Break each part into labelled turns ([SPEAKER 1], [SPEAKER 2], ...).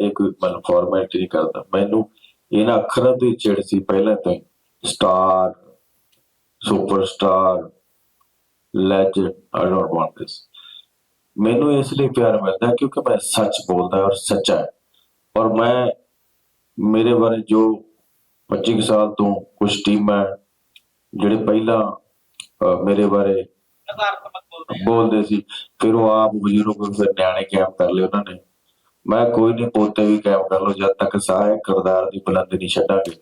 [SPEAKER 1] ਇਹ ਕੋਈ ਮਤਲਬ ਫਾਰਮੈਲਿਟੀ ਨਹੀਂ ਕਰਦਾ। ਮੈਨੂੰ ਇਹਨਾਂ ਅੱਖਰਾਂ ਦੀ ਚਿੜ ਸੀ ਪਹਿਲਾਂ ਤੋਂ ਹੀ। Star superstar legend I don't want this ਮੈਨੂੰ ਇਸ ਲਈ ਪਿਆਰ ਮਿਲਦਾ ਕਿਉਂਕਿ ਮੈਂ ਸੱਚ ਬੋਲਦਾ ਔਰ ਸੱਚਾ ਹੈ। ਔਰ ਮੈਂ ਮੇਰੇ ਬਾਰੇ ਜੋ 25 ਕੁ ਸਾਲ ਤੋਂ ਕੁਝ ਟੀਮਾਂ ਜਿਹੜੇ ਪਹਿਲਾਂ ਮੇਰੇ ਬਾਰੇ
[SPEAKER 2] ਬੋਲਦੇ
[SPEAKER 1] ਸੀ ਫਿਰ ਉਹ ਆਪ ਬਜ਼ੁਰਗ ਫਿਰ ਨਿਆਣੇ ਕੈਮ ਕਰ ਲਏ ਉਹਨਾਂ ਨੇ। ਮੈਂ ਕੋਈ ਨਹੀਂ ਪੋਤੇ ਵੀ ਕੈਮ ਕਰ ਲਓ, ਜਦ ਤੱਕ ਸਾਹ ਹੈ ਕਿਰਦਾਰ ਦੀ ਬੁਲੰਦੀ ਨਹੀਂ ਛੱਡਾਂਗੇ।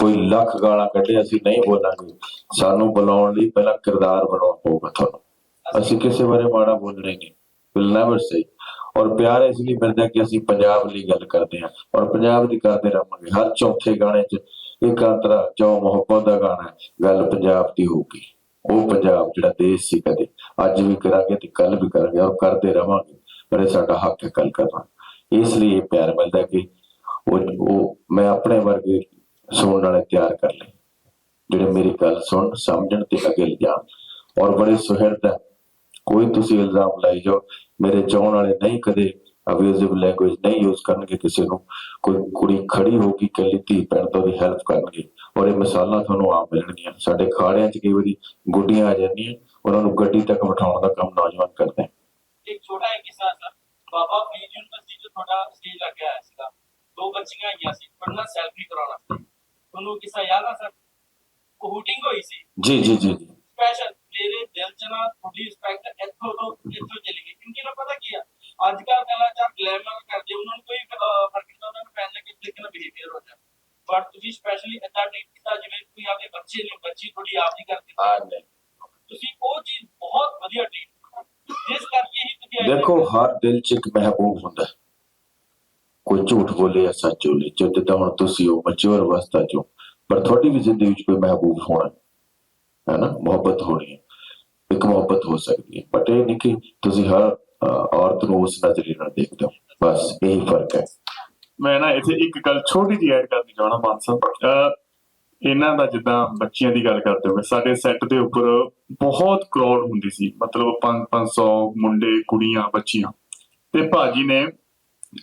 [SPEAKER 1] ਕੋਈ ਲੱਖ ਗਾਲਾਂ ਕੱਢੇ, ਅਸੀਂ ਨਹੀਂ ਬੋਲਾਂਗੇ। ਸਾਨੂੰ ਬੁਲਾਉਣ ਲਈ ਪਹਿਲਾਂ ਕਿਰਦਾਰ ਬਣਾਉਣਾ ਪਊਗਾ ਤੁਹਾਨੂੰ। ਅਸੀਂ ਕਿਸੇ ਬਾਰੇ ਮਾੜਾ ਬੋਲਣਾ ਹੀ ਨਹੀਂ। ਵਿਲ ਨੈਵਰ ਸੇ ਔਰ ਪਿਆਰ ਇਸ ਲਈ ਮਿਲਦਾ ਕਿ ਅਸੀਂ ਪੰਜਾਬ ਲਈ ਗੱਲ ਕਰਦੇ ਹਾਂ। ਔਰ ਪੰਜਾਬ ਦੀ ਕਰਦੇ ਰਹਾਂਗੇ। ਹਰ ਚੌਥੇ ਗਾਣੇ 'ਚ ਇੱਕ ਅੰਤਰਾ ਜੋ ਮੁਹੱਬਤ ਦਾ ਗਾਣਾ ਗੱਲ ਪੰਜਾਬ ਦੀ ਹੋਊਗੀ। ਉਹ ਪੰਜਾਬ ਜਿਹੜਾ ਦੇਸ਼ ਸੀ ਕਦੇ, ਅੱਜ ਵੀ ਕਰਾਂਗੇ ਤੇ ਕੱਲ ਵੀ ਕਰਾਂਗੇ। ਔਰ ਕਰਦੇ ਰਹਾਂਗੇ। ਪਰ ਇਹ ਸਾਡਾ ਹੱਕ ਹੈ ਗੱਲ ਕਰਨਾ। ਇਸ ਲਈ ਇਹ ਪਿਆਰ ਮਿਲਦਾ ਕਿ ਉਹ ਮੈਂ ਆਪਣੇ ਵਰਗੇ ਸੁਣਨ ਵਾਲੇ ਤਿਆਰ ਕਰ ਲਏ। ਜਿਹੜੇ ਮੇਰੀ ਗੱਲ ਸੁਣ, ਸਮਝਣ ਤੇ ਅੱਗੇ ਲਿਜਾਣ ਔਰ ਬੜੇ ਸੁਹਿਰਦ ਕੋਈ ਤੁਸੀਂ ਇਲਜ਼ਾਮ ਲਾਈ ਜਾਓ, ਮੇਰੇ ਚਾਹਣ ਵਾਲੇ ਨਹੀਂ ਕਦੇ ਅਬਿਊਜ਼ਿਵ ਲੈਂਗੁਏਜ ਨਹੀਂ ਯੂਜ਼ ਕਰਨਗੇ ਕਿਸੇ ਨੂੰ। ਕੋਈ ਕੁੜੀ ਖੜੀ ਹੋ ਕੇ ਕੱਲੀ ਧੀ ਪੈਣ ਤੋਂ ਦੀ ਹੈਲਪ ਕਰਨਗੇ। ਔਰ ਇਹ ਮਿਸਾਲਾਂ ਤੁਹਾਨੂੰ ਆਮ ਮਿਲਣਗੀਆਂ। ਸਾਡੇ ਖਾੜਿਆਂ 'ਚ ਕਈ ਵਾਰੀ ਗੁੱਡੀਆਂ ਆ ਜਾਂਦੀਆਂ, ਉਹਨਾਂ ਨੂੰ ਗੱਡੀ ਤੱਕ ਬਿਠਾਉਣ ਦਾ ਕੰਮ ਨੌਜਵਾਨ ਕਰਦੇ
[SPEAKER 2] ਇੱਕ ਛੋਟਾ ਜਿਹਾ ਕਿੱਸਾ ਸਰ ਬਾਬਾ ਫਰੀਦ ਯੂਨੀਵਰਸਿਟੀ ਤੁਹਾਡਾ ਸਟੇਜ ਲੱਗਿਆ ਹੋਇਆ ਸੀਗਾ। ਦੋ ਬੱਚੀਆਂ ਆਈਆਂ ਸੀ ਪੜਨਾ ਸੈਲਫੀ ਕਰਾਉਣਾ। ਸੀ ਤੁਹਾਨੂੰ ਕਿੱਸਾ ਯਾਦ ਆ ਸਰ ਕੋਹੂਟਿੰਗ ਹੋਈ ਸੀ।
[SPEAKER 1] ਜੀ ਜੀ ਜੀ।
[SPEAKER 2] ਸਪੈਸ਼ਲ ਮੇਰੇ ਦਿਲ 'ਚ ਨਾ ਤੁਹਾਡੀ ਰਿਸਪੈਕਟ ਇੱਥੋਂ ਤੋਂ ਇੱਥੋਂ ਚਲੀ ਗਈ। ਕਿਉਂਕਿ ਨਾ ਪਤਾ ਕੀ ਆ ਅੱਜ ਕੱਲ ਕਲਾਕਾਰ ਗਲੈਮਰ ਕਰਦੇ ਉਹਨਾਂ ਨੂੰ ਕੋਈ ਫ਼ਰਕ ਨਹੀਂ ਉਹਨਾਂ ਨੂੰ ਪੈਣ ਲੱਗੇ ਲੇਕਿਨ ਬਿਹੇਵੀਅਰ ਹੋ ਜਾਂਦਾ ਬਟ ਤੁਸੀਂ ਸਪੈਸ਼ਲੀ ਏਦਾਂ ਟ੍ਰੀਟ ਕੀਤਾ ਜਿਵੇਂ ਕੋਈ ਆਪਦੇ ਬੱਚੇ ਨੂੰ ਬੱਚੀ ਤੁਹਾਡੀ ਆਪ ਦੀ ਕਰਦੀ
[SPEAKER 1] ਹਾਂ ਨਹੀਂ।
[SPEAKER 2] ਤੁਸੀਂ ਉਹ ਚੀਜ਼ ਬਹੁਤ ਵਧੀਆ ਟ੍ਰੀਟ ਜਿਸ ਕਰਕੇ ਹੀ ਤੁਸੀਂ
[SPEAKER 1] ਦੇਖੋ ਹਰ ਦਿਲ 'ਚ ਇੱਕ ਮਹਿਬੂਬ ਹੁੰਦਾ। ਹੈ। ਕੋਈ ਝੂਠ ਬੋਲੇ ਜਾਂ ਸੱਚ ਬੋਲੇ, ਜੋ ਤਾਂ ਹੁਣ ਤੁਸੀਂ ਹੋ ਮੈਚੁਰ ਅਵਸਥਾ 'ਚੋਂ ਪਰ ਤੁਹਾਡੀ ਵੀ ਜ਼ਿੰਦਗੀ 'ਚ ਕੋਈ ਮਹਿਬੂਬ ਹੋਣਾ ਹੈ ਨਾ ਮੁਹੱਬਤ ਹੋਣੀ ਹੈ, ਇੱਕ ਮੁਹੱਬਤ ਹੋ ਸਕਦੀ ਹੈ। ਬਟ ਇਹ ਨਹੀਂ ਕਿ ਤੁਸੀਂ ਹਰ ਔਰਤ ਨੂੰ ਉਸ ਨਜ਼ਰੀਏ ਨਾਲ ਦੇਖਦੇ ਹੋ, ਬਸ ਇਹੀ ਫ਼ਰਕ ਹੈ।
[SPEAKER 3] ਮੈਂ ਨਾ ਇੱਥੇ ਇੱਕ ਗੱਲ ਛੋਟੀ ਜਿਹੀ ਐਡ ਕਰਨੀ ਚਾਹਣਾ ਮਾਨਸਾ। ਇਹਨਾਂ ਦਾ ਜਿੱਦਾਂ ਬੱਚਿਆਂ ਦੀ ਗੱਲ ਕਰਦੇ ਹੋਏ, ਸਾਡੇ ਸੈੱਟ ਦੇ ਉੱਪਰ ਬਹੁਤ ਕਰਾਊਡ ਹੁੰਦੀ ਸੀ, ਮਤਲਬ 5-500 ਮੁੰਡੇ, ਕੁੜੀਆਂ, ਬੱਚੀਆਂ। ਤੇ ਭਾਜੀ ਨੇ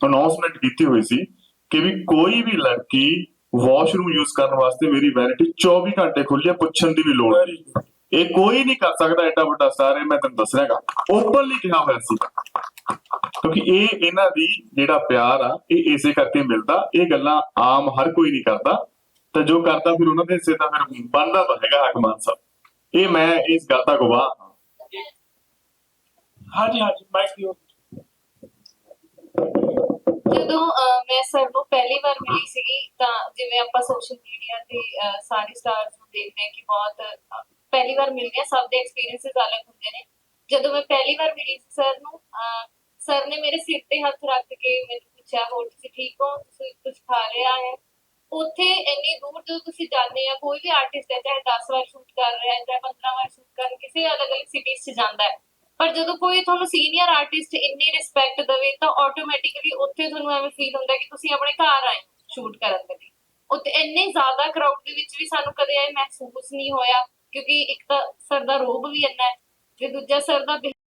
[SPEAKER 3] ਅਨਾਉਂਸਮੈਂਟ ਕੀਤੀ ਹੋਈ ਸੀ ਕਿ ਵੀ ਕੋਈ ਵੀ ਲੜਕੀ ਵਾਸ਼ਰੂਮ ਯੂਜ਼ ਕਰਨ ਵਾਸਤੇ ਮੇਰੀ ਵੈਨਿਟੀ 24 ਘੰਟੇ ਖੁੱਲੀ ਹੈ, ਪੁੱਛਣ ਦੀ ਵੀ ਲੋੜ ਨਹੀਂ। ਇਹ ਕੋਈ ਨਹੀਂ ਕਰ ਸਕਦਾ ਐਡਾ ਵੱਡਾ ਸਟਾਰ ਹੈ ਮੈਂ ਤੁਹਾਨੂੰ ਦੱਸ ਰਿਹਾਗਾ ਓਪਨਲੀ ਕਿਹਾ ਹੋਇਆ ਸੀ। ਕਿਉਂਕਿ ਇਹ ਇਹਨਾਂ ਦੀ ਜਿਹੜਾ ਪਿਆਰ ਆ, ਇਹ ਇਸੇ ਕਰਕੇ ਮਿਲਦਾ, ਇਹ ਗੱਲਾਂ ਆਮ ਹਰ ਕੋਈ ਨਹੀਂ ਕਰਦਾ। ਤੇ ਜੋ ਕਰਦਾ ਫਿਰ ਉਹਨਾਂ ਦੇ ਹਿੱਸੇ ਦਾ ਫਿਰ ਬਣਦਾ ਤਾਂ ਹੈਗਾ, ਹਕਮਾਨ ਸਾਹਿਬ। ਇਹ ਮੈਂ ਇਸ ਗੱਲ ਦਾ ਗਵਾਹ ਹਾਂ।
[SPEAKER 2] ਹਾਂਜੀ ਹਾਂਜੀ ਮਾਈਕ ਦਿਓ
[SPEAKER 4] ਮੈਂ ਸਰ ਨੂੰ ਪਹਿਲੀ ਵਾਰ ਮਿਲੀ ਸੀਗੀ ਤਾਂ ਜਿਵੇਂ ਆਪਾਂ ਸੋਸ਼ਲ ਮੀਡੀਆ ਤੇ ਅਹ, ਸਾਰੇ ਸਟਾਰਸ ਨੂੰ ਦੇਖਦੇ ਹਾਂ ਕਿ ਬਹੁਤ ਅਹ, ਪਹਿਲੀ ਵਾਰ ਮਿਲਦੇ ਆ ਸਭ ਦੇ ਐਕਸਪੀਰੀਐਂਸਸ ਅਲੱਗ ਹੁੰਦੇ ਨੇ। ਜਦੋਂ ਮੈਂ ਪਹਿਲੀ ਵਾਰ ਮਿਲੀ ਸੀ ਸਰ ਨੂੰ ਸਰ ਨੇ ਮੇਰੇ ਸਿਰ ਤੇ ਹੱਥ ਰੱਖ ਕੇ ਮੈਨੂੰ ਪੁੱਛਿਆ ਹੋਰ ਤੁਸੀਂ ਠੀਕ ਹੋ? ਤੁਸੀਂ ਕੁਝ ਖਾ ਲਿਆ ਹੈ? ਉੱਥੇ ਇੰਨੀ ਦੂਰ ਜਦੋਂ ਤੁਸੀਂ ਜਾਂਦੇ ਆ ਕੋਈ ਵੀ ਆਰਟਿਸਟ ਹੈ ਚਾਹੇ 10 ਵਾਰ ਸ਼ੂਟ ਕਰ ਰਿਹਾ ਹੈ ਚਾਹੇ 15 ਵਾਰ ਸ਼ੂਟ ਕਰ ਕਿਸੇ ਅਲੱਗ-ਅਲੱਗ ਸਿਟੀਜ਼ 'ਚ ਜਾਂਦਾ ਹੈ। ਪਰ ਜਦੋਂ ਕੋਈ ਤੁਹਾਨੂੰ ਸੀਨੀਅਰ ਆਰਟਿਸਟ ਇੰਨੀ ਰਿਸਪੈਕਟ ਦੇਵੇ, ਤਾਂ ਆਟੋਮੈਟਿਕਲੀ ਉੱਥੇ ਤੁਹਾਨੂੰ ਐਵੇਂ ਫੀਲ ਹੁੰਦਾ ਕਿ ਤੁਸੀਂ ਆਪਣੇ ਘਰ ਆਏ ਸ਼ੂਟ ਕਰਨ ਦੇ ਲਈ। ਉੱਥੇ ਇੰਨੇ ਜ਼ਿਆਦਾ ਕਰਾਊਡ ਦੇ ਵਿੱਚ ਵੀ ਸਾਨੂੰ ਕਦੇ ਇਹ ਮਹਿਸੂਸ ਨਹੀਂ ਹੋਇਆ, ਕਿਉਂਕਿ ਇੱਕ ਤਾਂ ਸਰ ਦਾ ਰੋਬ ਵੀ ਇੰਨਾ ਹੈ ਤੇ ਦੂਜਾ ਸਰ ਦਾ